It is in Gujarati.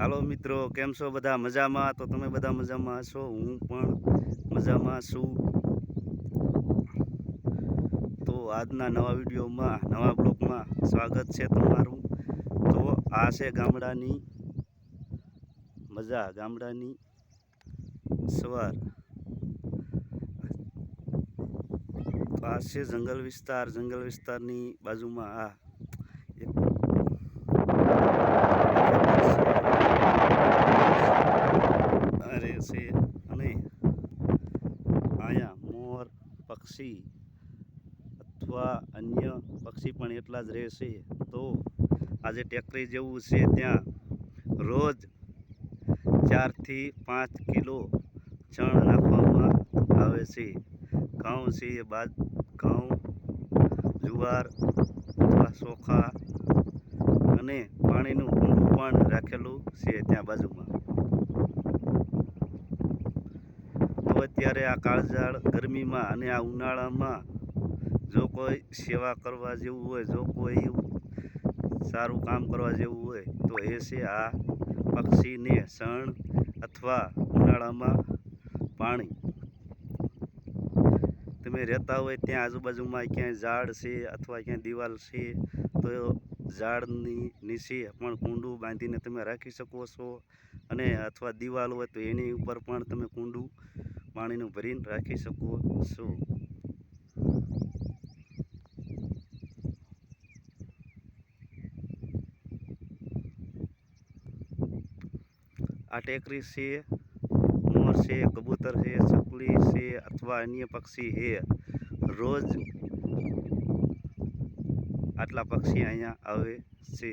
હાલો મિત્રો, કેમ છો બધા? મજામાં? તો તમે બધા મજામાં હશો? હું પણ મજામાં છું. તો આજના નવા વિડીયોમાં, નવા બ્લોગમાં સ્વાગત છે તમારું. તો આ છે ગામડાની મજા, ગામડાની સવાર. તો આ છે જંગલ વિસ્તાર. જંગલ વિસ્તારની બાજુમાં આ એક છે અને અહીંયા મોર પક્ષી અથવા અન્ય પક્ષી પણ એટલા જ રહેશે. તો આજે ટેકરી જેવું છે ત્યાં રોજ ચારથી પાંચ કિલો ચણ નાખવામાં આવે છે. ઘઉં છે, બાદ ઘઉં, જુવાર અથવા ચોખા અને પાણીનું કુંડું પણ રાખેલું છે ત્યાં બાજુમાં તો અત્યારે આ કાળઝાળ ગરમીમાં અને આ ઉનાળામાં જો કોઈ સેવા કરવા જેવું હોય, જો કોઈ સારું કામ કરવા જેવું હોય, તો એ છે આ પક્ષીને શણ અથવા ઉનાળામાં પાણી. તમે રહેતા હોય ત્યાં આજુબાજુમાં ક્યાંય ઝાડ છે અથવા ક્યાંય દિવાલ છે, તો ઝાડની નીચે પણ કુંડું બાંધીને તમે રાખી શકો છો. અને અથવા દિવાલ હોય તો એની ઉપર પણ તમે કુંડું પાણીનું ભરીને રાખી શકું છું. આ ટેકરી છે મોર છે, કબૂતર છે ચકલી છે અથવા અન્ય પક્ષી છે. રોજ આટલા પક્ષી અહીંયા આવે છે.